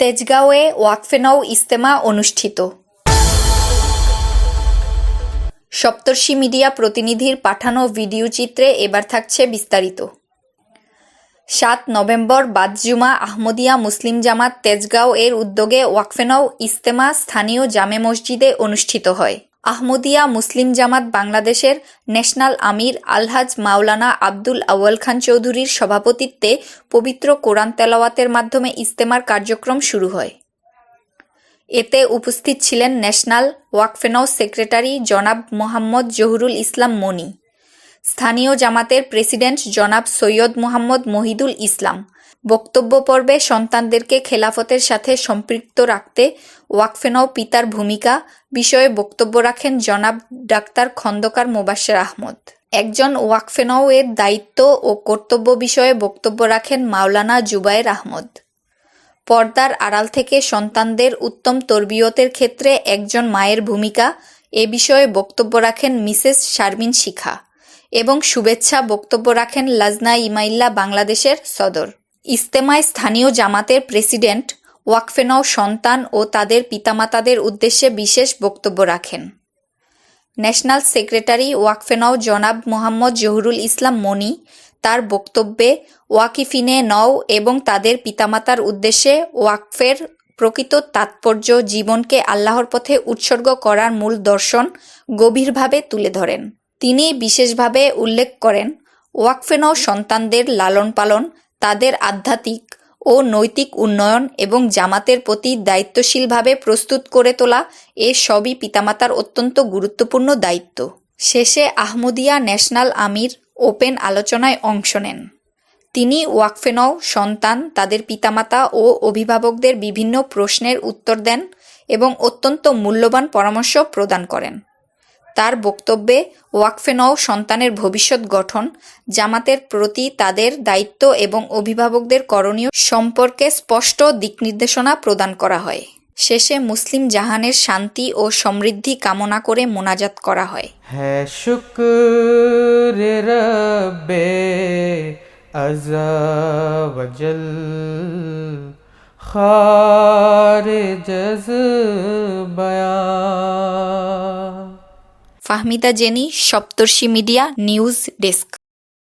তেজগাঁওয়ে ওয়াকফেনাও ইস্তেমা অনুষ্ঠিত। সপ্তর্ষি মিডিয়া প্রতিনিধির পাঠানো ভিডিও চিত্রে এবার থাকছে বিস্তারিত। সাত নভেম্বর বাদজুমা আহমদিয়া মুসলিম জামাত তেজগাঁও এর উদ্যোগে ওয়াকফেনাও ইস্তেমা স্থানীয় জামে মসজিদে অনুষ্ঠিত হয়। আহমদিয়া মুসলিম জামাত বাংলাদেশের ন্যাশনাল আমির আলহাজ মাওলানা আব্দুল আউয়াল খান চৌধুরীর সভাপতিত্বে পবিত্র কোরআন তেলাওয়াতের মাধ্যমে ইস্তেমার কার্যক্রম শুরু হয়। এতে উপস্থিত ছিলেন ন্যাশনাল ওয়াকফেনও সেক্রেটারি জনাব মোহাম্মদ জহুরুল ইসলাম মনি, স্থানীয় জামাতের প্রেসিডেন্ট জনাব সৈয়দ মোহাম্মদ মহিদুল ইসলাম বক্তব্য পর্বে সন্তানদেরকে খেলাফতের সাথে সম্পৃক্ত রাখতে ওয়াকফেনাও পিতার ভূমিকা বিষয়ে বক্তব্য রাখেন জনাব ডাক্তার খন্দকার মোবাশ্বের আহমদ। একজন ওয়াকফেনাও এর দায়িত্ব ও কর্তব্য বিষয়ে বক্তব্য রাখেন মাওলানা জুবায়ের আহমদ। পর্দার আড়াল থেকে সন্তানদের উত্তম তরবিয়তের ক্ষেত্রে একজন মায়ের ভূমিকা এ বিষয়ে বক্তব্য রাখেন মিসেস শারমিন শিখা এবং শুভেচ্ছা বক্তব্য রাখেন লাজনা ইমাইল্লা বাংলাদেশের সদর। ইস্তেমায় স্থানীয় জামাতের প্রেসিডেন্ট, ওয়াকফেনাও সন্তান ও তাদের পিতামাতাদের উদ্দেশ্যে বিশেষ বক্তব্য রাখেন। ন্যাশনাল সেক্রেটারি ওয়াকফেনাও জনাব মোহাম্মদ জহুরুল ইসলাম মনি তার বক্তব্যে ওয়াকিফিনে নও এবং তাদের পিতামাতার উদ্দেশ্যে ওয়াকফের প্রকৃত তাৎপর্য জীবনকে আল্লাহর পথে উৎসর্গ করার মূল দর্শন গভীরভাবে তুলে ধরেন। তিনি বিশেষভাবে উল্লেখ করেন, ওয়াকফেনও সন্তানদের লালন পালন তাদের আধ্যাত্মিক ও নৈতিক উন্নয়ন এবং জামাতের প্রতি দায়িত্বশীলভাবে প্রস্তুত করে তোলা এ সবই পিতামাতার অত্যন্ত গুরুত্বপূর্ণ দায়িত্ব। শেষে আহমদিয়া ন্যাশনাল আমির ওপেন আলোচনায় অংশ নেন। তিনি ওয়াকফেনও সন্তান, তাদের পিতামাতা ও অভিভাবকদের বিভিন্ন প্রশ্নের উত্তর দেন এবং অত্যন্ত মূল্যবান পরামর্শ প্রদান করেন। তার বক্তব্যে ওয়াকফেনও সন্তানের ভবিষ্যৎ গঠন, জামাতের প্রতি তাদের দায়িত্ব এবং অভিভাবকদের করণীয় সম্পর্কে স্পষ্ট দিকনির্দেশনা প্রদান করা হয়। শেষে মুসলিম জাহানের শান্তি ও সমৃদ্ধি কামনা করে মোনাজাত করা হয়। হ্যাঁ Fahmida Jeni Saptarshi media news desk.